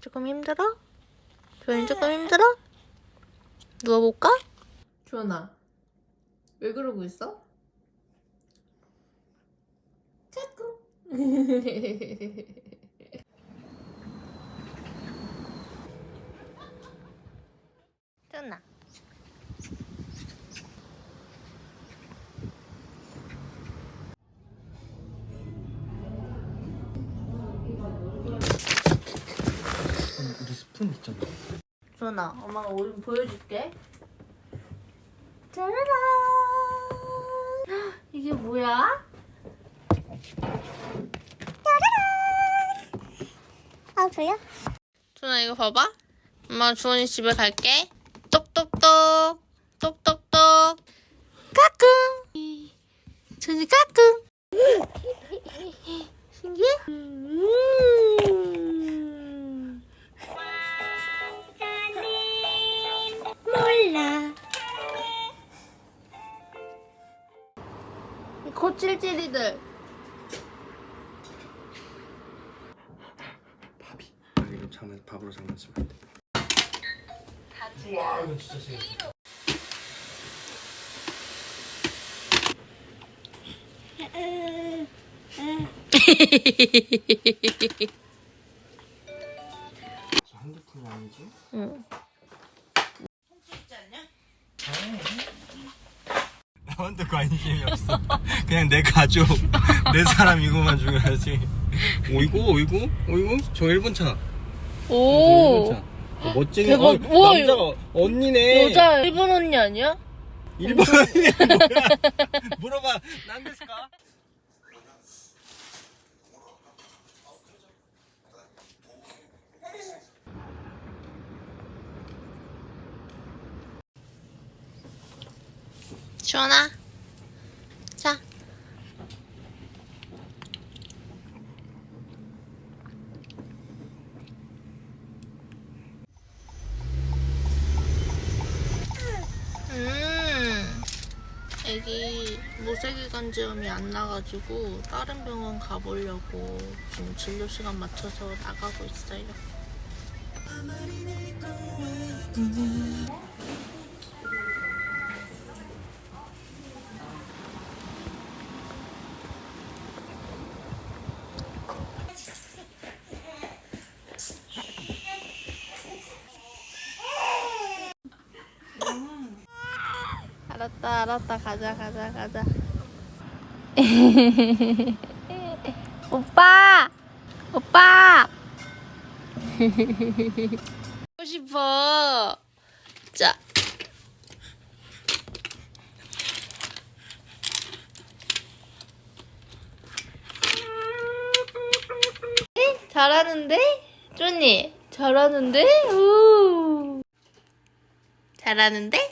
조금 힘들어? 조연이 조금 힘들어? 누워볼까? 조연아 왜 그러고 있어? 주원아. 우리 스푼 있잖아. 주원아, 엄마가 오줌 보여줄게. 짜라란. 이게 뭐야? 아 보여? 주원아 이거 봐봐. 엄마 주원이 집에 갈게. 똑똑똑. 똑똑똑. 까꿍. 저 핸드폰이 아니지? 응. 나한테 관심이 없어. 그냥 내 가족, 내 사람 이거만 중요하지. 오이고, 오이고, 오이고. 저 1번 차. 저 오. 1번 차. 어, 멋쟁이. 대박. 어, 우와, 남자가 언니네. 여자 일본 언니 아니야? 1번 언니 뭐야? 물어봐. 난 됐을까? 주원아. 자. 음. 애기 모세기관지염이 안 나가지고 다른 병원 가보려고 지금 진료 시간 맞춰서 나가고 있어요. 알았다, 알았다. 가자, 가자, 가자. 오빠! 오빠! 보고 싶어. 자. 잘하는데? 쪼니, 잘하는데? 우. 잘하는데?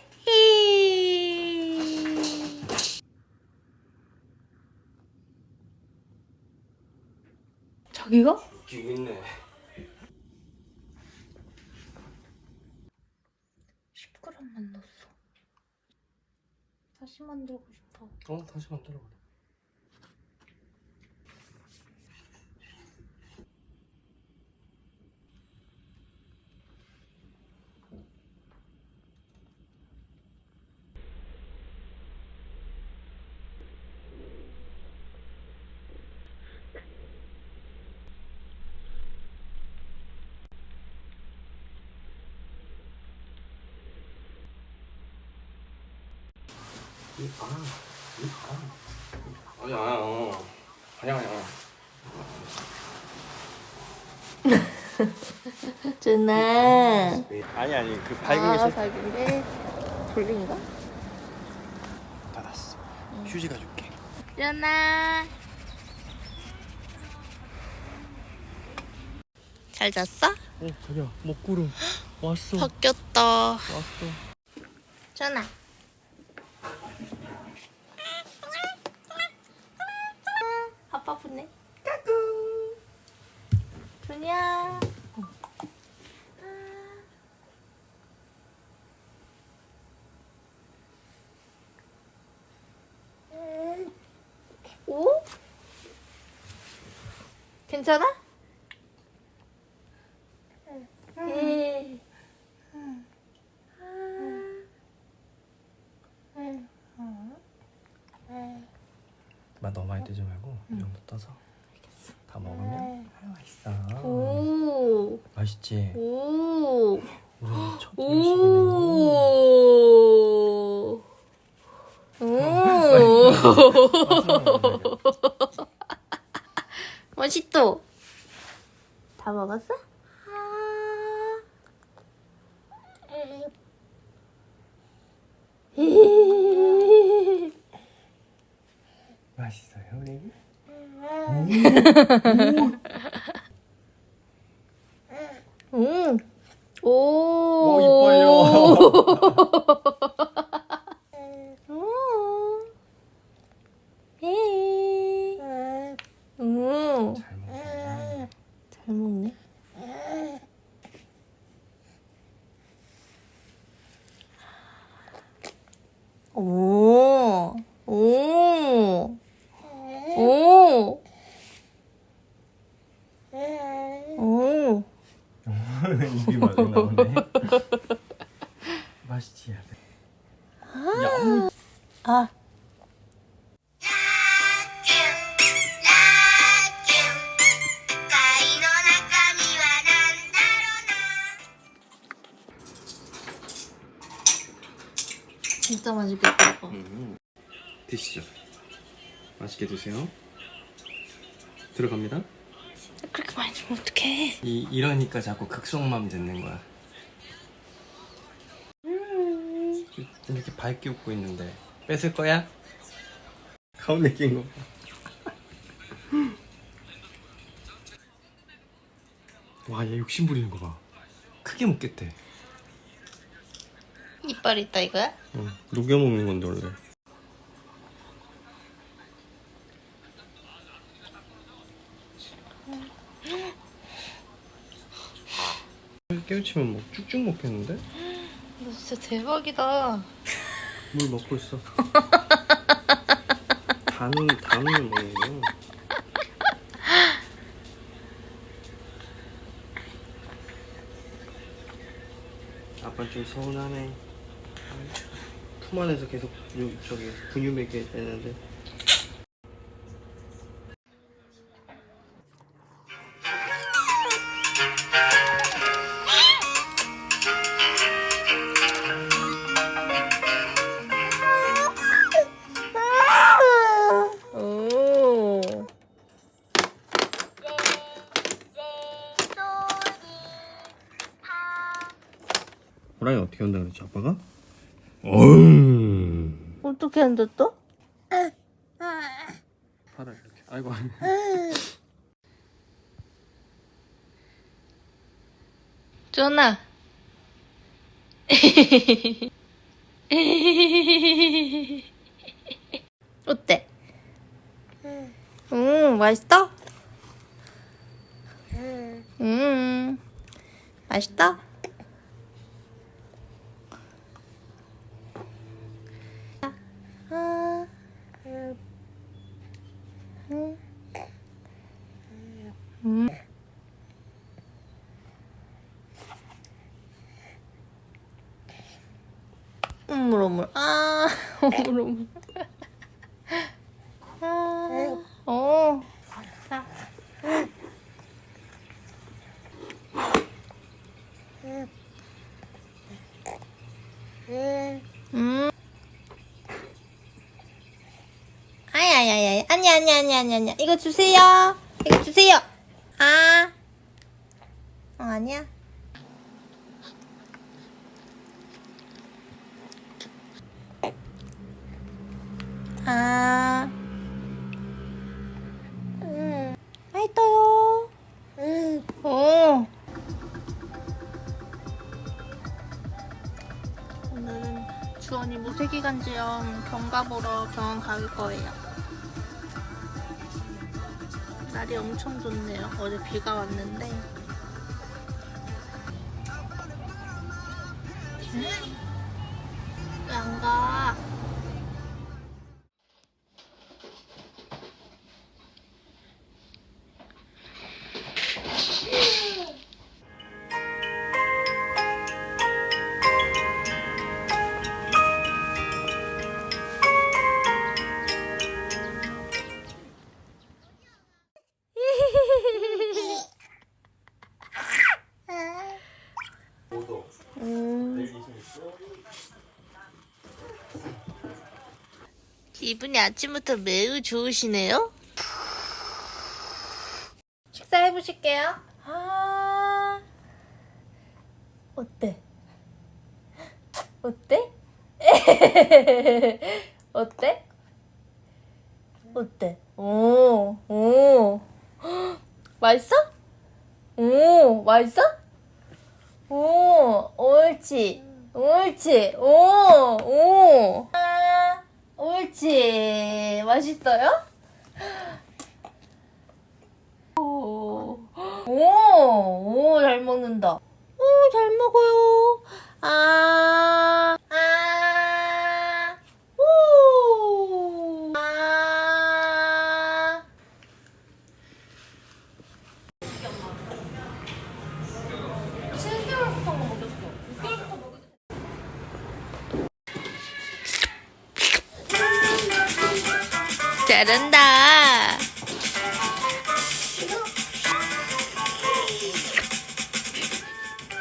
자기가? 웃기고 있네. 10g만 넣었어. 다시 만들고 싶어. 어, 다시 만들어 봐. 아니야, 어. 아니야, 아니야. 준아. 아니, 아니. 그 아, 밝은데 돌린가? 받았어. 휴지 가줄게. 준아. 잘 잤어? 어, 자기야. 먹구름. 왔어. 바뀌었다. 왔어. 준아. 아빠 보네. 까꿍. 준이야. 오? 괜찮아? 응. 아 너무 많이 뜨지 말고 이 정도 떠서 다 먹으면 아, 맛있어. 오. 맛있지. 오. 우리 첫 음식이네. 오. 오. 맛있어. 다 먹었어? 맛있어요, 우리? 음. 오. 오 이뻐요. 오. 에이. 오. 잘 먹네. 잘 먹네. 오. 오. 오. 오. 입이 마중 나오네. 진짜 맛있겠다. 이거. 음. 드시죠. 맛있게 드세요. 들어갑니다. 그렇게 많이 주면 어떡해. 이 이러니까 자꾸 극성맘 듣는 거야. 이렇게 밝게 웃고 있는데 뺏을 거야? 가운데 낀 거. 와, 얘 욕심 부리는 거 봐. 크게 먹겠대. 이빨 있다 이거야? 응, 녹여 먹는 건데 원래. 깨우치면 뭐 쭉쭉 먹겠는데? 너 진짜 대박이다. 물 먹고 있어. 단은 단을 먹는 거. 아빠 좀 서운하네. 품 안에서 계속 요, 저기 분유 먹여야 되는데. 오. 호랑이 어떻게 한다 그랬지 아빠가? 어휴. 어떻게 앉았어? 팔을 이렇게. 아이고. 전아. 어때? 음, 맛있어? 음, 맛있다? 아, 음. 음. 어물 어물 아 어물 아, 어 음. 아니 아니 아니 아니 아니. 이거 주세요. 이거 주세요. 아. 어, 아니야. 아, 음, 맛있어요. 음, 어. 오늘은 주원이 모세기관지염 경과 보러 병원 갈 거예요. 날이 엄청 좋네요. 어제 비가 왔는데. 왜 이분이 아침부터 매우 좋으시네요. 식사해 보실게요. 아, 어때? 어때? 어때? 어때? 오, 오. 맛있어? 오, 맛있어? 오, 옳지. 옳지. 오, 오. 아, 옳지. 맛있어요? 오, 오, 오, 잘 먹는다. 오, 잘 먹어요. 아, 아, 잘한다.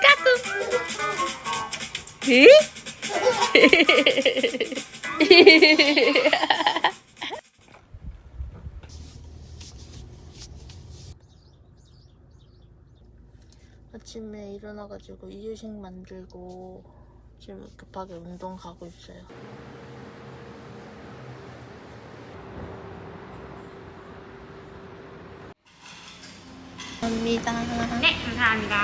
까꿍. 에? 아침에 일어나가지고 이유식 만들고 지금 급하게 운동 가고 있어요. 감사합니다. 네, 감사합니다.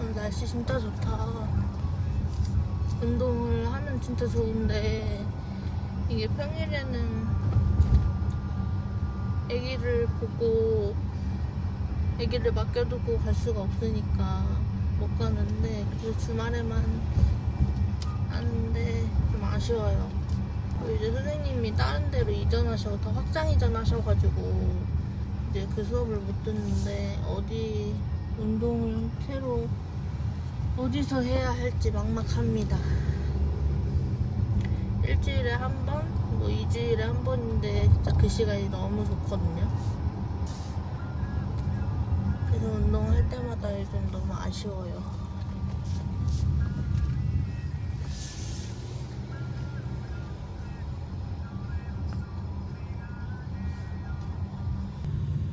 오늘 날씨 진짜 좋다. 운동을 하면 진짜 좋은데 이게 평일에는 아기를 보고 아기를 맡겨두고 갈 수가 없으니까 못 가는데 그래서 주말에만 하는데 좀 아쉬워요. 그리고 이제 선생님이 다른 데로 이전하셔 더 확장 이전하셔가지고 이제 그 수업을 못 듣는데 어디 운동을 새로 어디서 해야 할지 막막합니다. 일주일에 한 번, 뭐 이주일에 한 번인데 진짜 그 시간이 너무 좋거든요. 그래서 운동할 때마다 좀 너무 아쉬워요.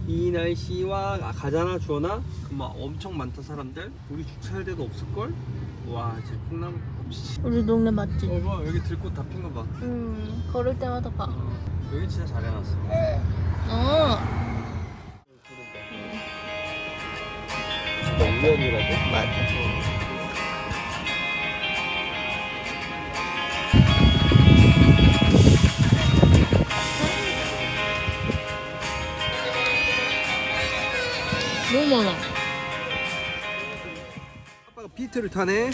이 날씨와 아, 가잖아 주원아 그럼 막 엄청 많다 사람들 우리 주차할 데도 없을걸? 와 진짜 풍남 없이 우리 동네 맞지? 어 봐, 여기 들꽃 다 핀 거 봐 음, 걸을 때마다 봐. 어, 여기 진짜 잘 해놨어 어, 영면이라고? 맞아. 너무 많아. 아빠가 비트를 타네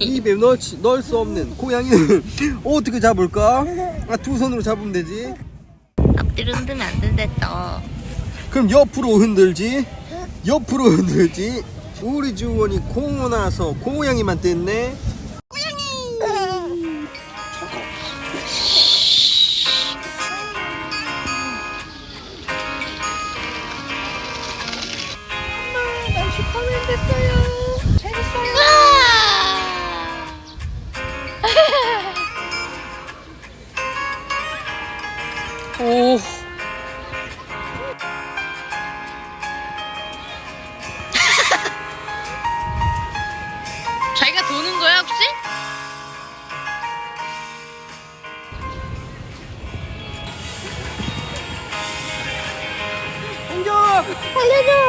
입에 넣지, 넣을 수 없는 고양이는 어떻게 잡을까? 아, 두 손으로 잡으면 되지 앞뒤로 흔들면 안 된댔어. 그럼 옆으로 흔들지 옆으로 흔들지. 우리 주원이 공원 와서 고양이만 뗐네 我りが。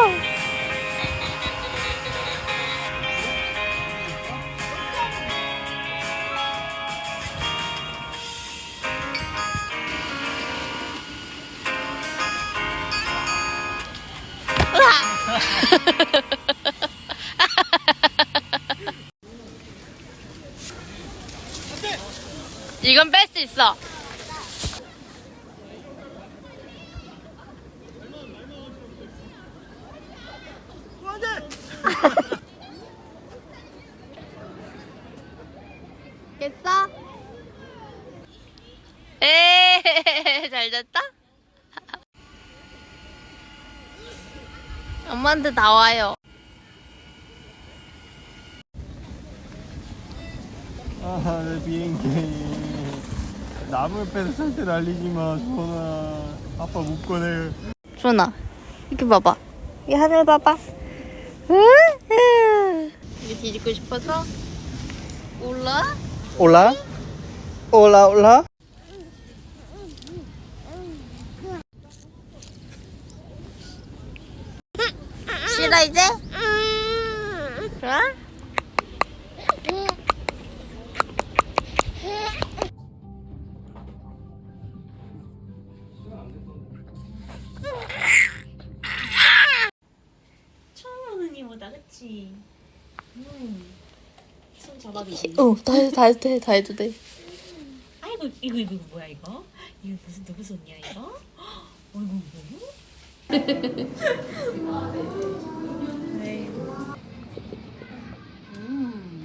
됐어? 에잘 잤다? 엄마한테 나와요. 아, 내 비행기. 나무 옆에서 절대 날리지 마, 주원아. 아빠 못 꺼내. 준아, 이렇게 봐봐. 이 하늘 봐봐. 이게 뒤집고 싶어서? 올라? 올라? 올라, 올라? 싫어 이제? 좋아? 손 잡아주지. 어, 다 해도 다 해도 돼, 다 해도 돼. 아이고 이거 이거 뭐야 이거? 이거 무슨 누구 손이야 이거? 어이구 뭐?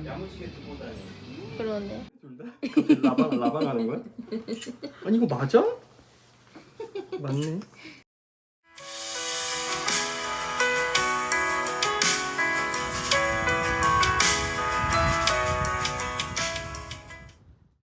야무지게 두고 다녀. 그러네. 둘 다? 갑자기 라방, 라방 하는 거야? 아니, 이거 맞아? 맞네.